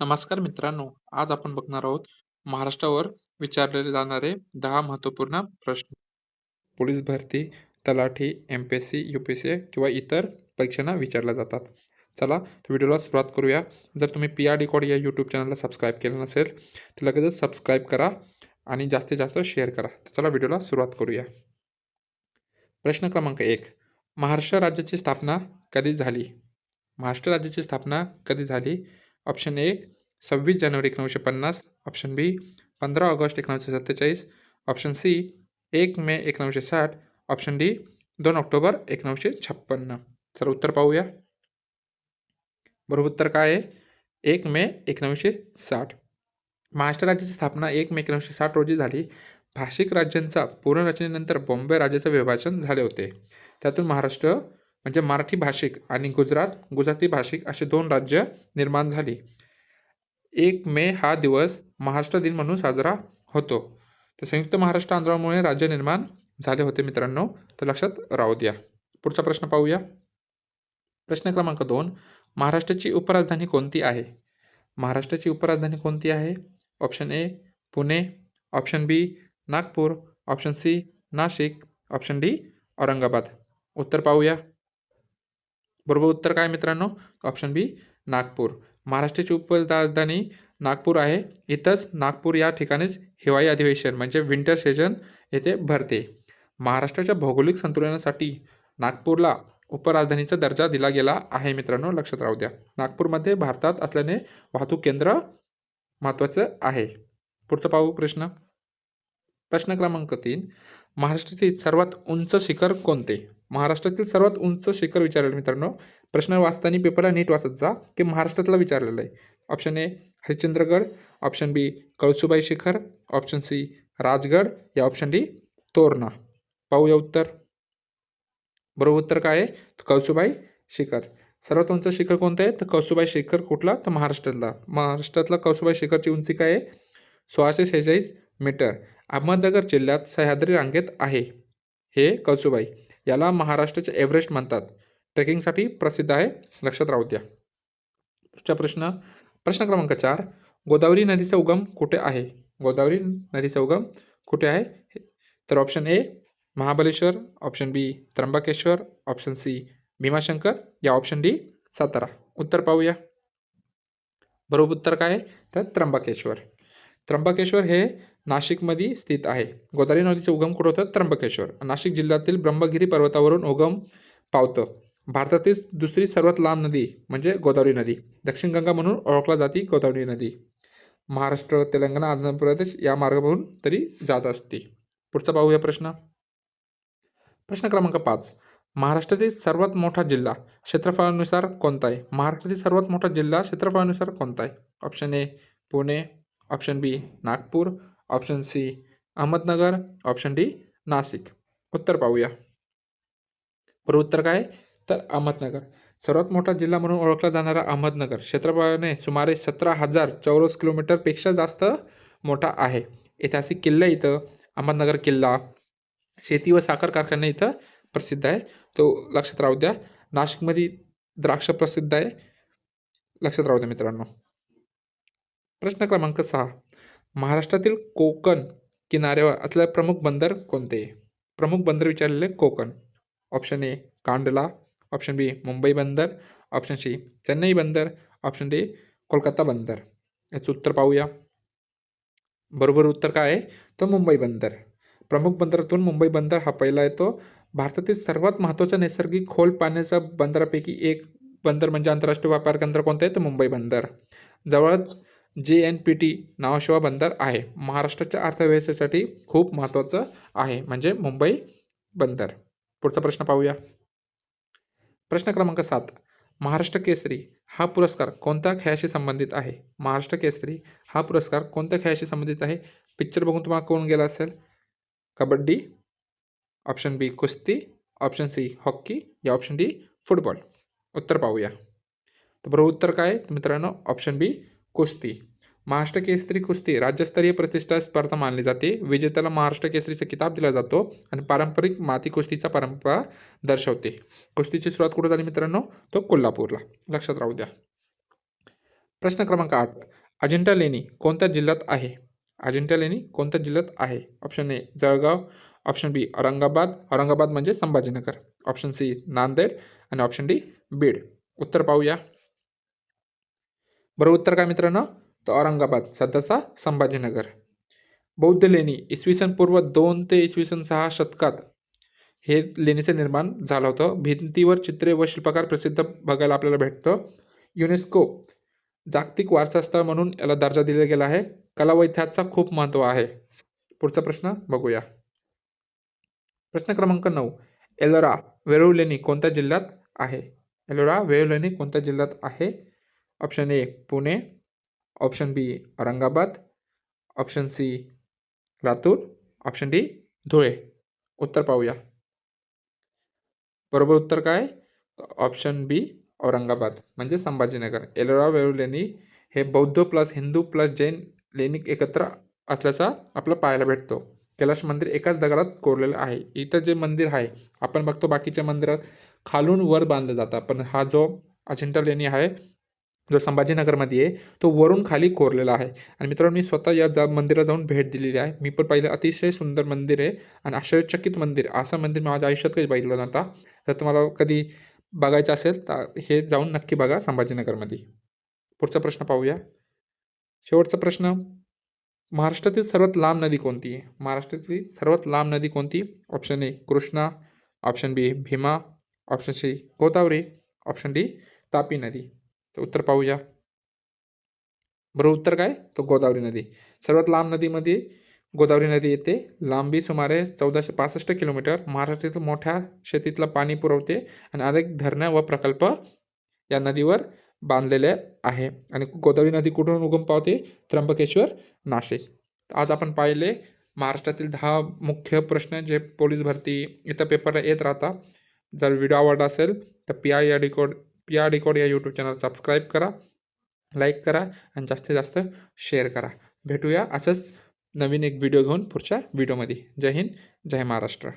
नमस्कार मित्रांनो आज आपण बघणार आहोत महाराष्ट्रावर विचारलेले जाणारे दहा महत्त्वपूर्ण प्रश्न. पोलीस भरती तलाठी M P S C U P S C किंवा इतर परीक्षांना विचारल्या जातात. चला तर व्हिडिओला सुरुवात करूया. जर तुम्ही पी आर डी कॉड या यूट्यूब चॅनलला सबस्क्राईब केलं नसेल तर लगेचच सबस्क्राईब करा आणि जास्तीत जास्त शेअर करा. तर चला व्हिडिओला सुरुवात करूया. प्रश्न क्रमांक एक. महाराष्ट्र राज्याची स्थापना कधी झाली? महाराष्ट्र राज्याची स्थापना कधी झाली? ऑप्शन ए सव्वीस जानेवारी एकोणीसशे पन्नास. ऑप्शन बी पंधरा ऑगस्ट एकोणीसशे सत्तेचाळीस. ऑप्शन सी एक मे एकोणीसशे साठ. ऑप्शन डी दोन ऑक्टोबर एकोणीसशे छप्पन्न. चला उत्तर पाहूया. बरोबर उत्तर काय आहे? एक मे एकोणीसशे साठ. महाराष्ट्र राज्याची स्थापना एक मे एकोणीसशे साठ रोजी झाली. भाषिक राज्यांचा पुनर्रचनेनंतर बॉम्बे राज्याचे विभाजन झाले होते. त्यातून महाराष्ट्र म्हणजे मराठी भाषिक आणि गुजरात गुजराती भाषिक असे दोन राज्य निर्माण झाली. एक मे हा दिवस महाराष्ट्र दिन म्हणून साजरा होतो. तर संयुक्त महाराष्ट्र आंदोलनामुळे राज्य निर्माण झाले होते मित्रांनो. तर लक्षात राहू द्या. पुढचा प्रश्न पाहूया. प्रश्न क्रमांक दोन. महाराष्ट्राची उपराजधानी कोणती आहे? महाराष्ट्राची उपराजधानी कोणती आहे? Option A Pune. Option B Nagpur. Option C Nashik. Option D Aurangabad. उत्तर पाहूया. बरोबर उत्तर काय मित्रांनो? Option B Nagpur. महाराष्ट्राची उपराजधानी नागपूर आहे. इथंच नागपूर या ठिकाणीच हिवाळी अधिवेशन म्हणजे विंटर सेशन येथे भरते. महाराष्ट्राच्या भौगोलिक संतुलनासाठी नागपूरला उपराजधानीचा दर्जा दिला गेला आहे मित्रांनो लक्षात राहू द्या. नागपूरमध्ये भारतात असल्याने वाहतूक केंद्र महत्त्वाचं आहे. पुढचा पाहू प्रश्न. प्रश्न क्रमांक तीन महाराष्ट्रातील सर्वात उंच शिखर कोणते? महाराष्ट्रातील सर्वात उंच शिखर विचारलेलं मित्रांनो. प्रश्न वाचताना पेपरला नीट वाचत जा की महाराष्ट्रातला विचारलेलं आहे. Option A Harishchandragad. Option B Kalsubai शिखर. Option C Rajgad. या ऑप्शन डी तोरणा. पाहूया उत्तर. बरोबर उत्तर काय आहे? कळसुबाई शिखर. सर्वात उंच शिखर कोणतं आहे? तर कळसुबाई शिखर कुठला? तर महाराष्ट्रातला. महाराष्ट्रातला कळसुबाई शिखरची उंची काय आहे? सोळाशे सेहेचाळीस मीटर. अहमदनगर जिल्ह्यात सह्याद्री रांगेत आहे. हे कळसुबाई याला महाराष्ट्राचे एव्हरेस्ट म्हणतात. ट्रेकिंगसाठी प्रसिद्ध आहे लक्षात राहू द्या पुढचा प्रश्न प्रश्न क्रमांक चार गोदावरी नदीचा उगम कुठे आहे? गोदावरी नदीचा उगम कुठे आहे? तर option A Mahabaleshwar option B Trimbakeshwar option C Bhimashankar या ऑप्शन डी सातारा. उत्तर पाहूया. बरोबर उत्तर काय आहे? तर त्र्यंबकेश्वर. त्र्यंबकेश्वर हे नाशिकमध्ये स्थित आहे. गोदावरी नदीचे उगम कुठं होतं? त्र्यंबकेश्वर. नाशिक जिल्ह्यातील ब्रह्मगिरी पर्वतावरून उगम पावतं. भारतातील दुसरी सर्वात लांब नदी म्हणजे गोदावरी नदी. दक्षिण गंगा म्हणून ओळखला जाते गोदावरी नदी. महाराष्ट्र तेलंगणा आंध्र प्रदेश या मार्गावरून तरी जात असते. पुढचा पाहूया प्रश्न. प्रश्न क्रमांक पाच. महाराष्ट्रातील सर्वात मोठा जिल्हा क्षेत्रफळानुसार कोणता आहे? महाराष्ट्रातील सर्वात मोठा जिल्हा क्षेत्रफळानुसार कोणता आहे? Option A Pune option B Nagpur option C Ahmednagar option D Nashik. उत्तर पाहूया. बरोबर उत्तर काय? तर अहमदनगर. सर्वात मोठा जिल्हा म्हणून ओळखला जाणारा अहमदनगर. क्षेत्रफळाने सुमारे सतरा हजार चौरस किलोमीटरपेक्षा जास्त मोठा आहे. ऐतिहासिक किल्ले इथं अहमदनगर किल्ला. शेती व साखर कारखाने इथं प्रसिद्ध आहे. तो लक्षात राहू द्या. नाशिकमध्ये द्राक्ष प्रसिद्ध आहे. लक्षात राहू द्या मित्रांनो. प्रश्न क्रमांक सहा. महाराष्ट्रातील कोकण किनाऱ्यावर असलेले प्रमुख बंदर कोणते? प्रमुख बंदर विचारलेले Konkan. Option A Kandla. Option B Mumbai बंदर. ऑप्शन सी चेन्नई बंदर. ऑप्शन डी कोलकाता बंदर. याचं उत्तर पाहूया. बरोबर उत्तर काय आहे? तर मुंबई बंदर. प्रमुख बंदरातून मुंबई बंदर हा पहिला येतो. भारतातील सर्वात महत्त्वाचा नैसर्गिक खोल पाण्याचा बंदरापैकी एक बंदर म्हणजे आंतरराष्ट्रीय व्यापार केंद्र कोणतं आहे? तर मुंबई बंदर. जवळच जे एन पी टी नावाशिवा बंदर आहे. महाराष्ट्राच्या अर्थव्यवस्थेसाठी खूप महत्त्वाचं आहे म्हणजे मुंबई बंदर. पुढचा प्रश्न पाहूया. प्रश्न क्रमांक सात. महाराष्ट्र केसरी हा पुरस्कार कोणत्या खेळाशी संबंधित आहे? महाराष्ट्र केसरी हा पुरस्कार कोणत्या खेळाशी संबंधित आहे? पिक्चर बघून तुम्हाला कोण गेला असेल? कबड्डी ऑप्शन बी कुस्ती ऑप्शन सी हॉकी या ऑप्शन डी फुटबॉल उत्तर पाहूया. तर बरोबर उत्तर काय मित्रांनो? ऑप्शन बी कुस्ती. महाराष्ट्र केसरी कुस्ती राज्यस्तरीय प्रतिष्ठा स्पर्धा मानली जाते. विजेत्याला महाराष्ट्र केसरीचा किताब दिला जातो आणि पारंपरिक माती कुस्तीचा परंपरा दर्शवते. कुस्तीची सुरुवात कुठं झाली मित्रांनो? तो कोल्हापूरला. लक्षात राहू द्या. प्रश्न क्रमांक आठ. अजिंठा लेणी कोणत्या जिल्ह्यात आहे? अजिंठा लेणी कोणत्या जिल्ह्यात आहे? Option A Jalgaon. Option B Aurangabad. Aurangabad म्हणजे संभाजीनगर. Option C Nanded. आणि ऑप्शन डी बीड. उत्तर पाहूया. बरं उत्तर काय मित्रांनो? तर औरंगाबाद सध्याचा संभाजीनगर. बौद्ध लेणी इसवी सन पूर्व दोन ते इसवी सन सहा शतकात हे लेणीचं निर्माण झालं होतं. भिंतीवर चित्रे व शिल्पकार प्रसिद्ध बघायला आपल्याला भेटतं. युनेस्को जागतिक वारसास्थळ म्हणून याला दर्जा दिला गेला आहे. कला व इतिहासचा खूप महत्त्व आहे. पुढचा प्रश्न बघूया. प्रश्न क्रमांक नऊ. एलोरा वेरूळ लेणी कोणत्या जिल्ह्यात आहे? एलोरा वेरूळ लेणी कोणत्या जिल्ह्यात आहे? Option A Pune. Option B Aurangabad option C Latur option D Dhule उत्तर पाहूया बरोबर उत्तर काय ऑप्शन बी औरंगाबाद म्हणजे संभाजीनगर एलोरा वेळू लेणी हे बौद्ध प्लस हिंदू प्लस जैन लेणी एकत्र असल्याचा आपला पाहायला भेटतो. कैलाश मंदिर एकाच दगडात कोरलेलं आहे. इथं जे मंदिर आहे आपण बघतो बाकीच्या मंदिरात खालून वर बांधलं जातं. पण हा जो अजिंठा लेणी आहे जो संभाजीनगरमध्ये आहे तो वरून खाली कोरलेला आहे. आणि मित्रांनो मी स्वतः या जा मंदिरात जाऊन भेट दिलेली आहे. मी पण पाहिलं अतिशय सुंदर मंदिर आहे आणि आश्चर्यचकित मंदिर असं मंदिर मी माझ्या आयुष्यात कधी पाहिलं नव्हता. जर तुम्हाला कधी बघायचं असेल तर हे जाऊन नक्की बघा संभाजीनगरमध्ये. पुढचा प्रश्न पाहूया. शेवटचा प्रश्न. महाराष्ट्रातील सर्वात लांब नदी कोणती आहे? महाराष्ट्रातली सर्वात लांब नदी कोणती? Option A Krishna. Option B Bhima. Option C Godavari. Option D Tapi नदी. तर उत्तर पाहूया. बरोबर उत्तर काय? तो गोदावरी नदी. सर्वात लांब नदीमध्ये गोदावरी नदी येते. लांबी सुमारे चौदाशे पासष्ट किलोमीटर. महाराष्ट्रातील मोठ्या शेतीतलं पाणी पुरवते आणि अनेक धरणं व प्रकल्प या नदीवर बांधलेले आहे. आणि गोदावरी नदी कुठून उगम पावते? त्र्यंबकेश्वर नाशिक. आज आपण पाहिले महाराष्ट्रातील दहा मुख्य प्रश्न जे पोलीस भरती इथं पेपरला येत राहतात जर व्हिडिओ आवडला असेल तर पी आय या डिकोड पी आर डिकॉड या यूट्यूब चॅनल सबस्क्राईब करा लाईक करा आणि जास्तीत जास्त शेअर करा. भेटूया असंच नवीन एक व्हिडिओ घेऊन पुढच्या व्हिडिओमध्ये जय हिंद जय महाराष्ट्र.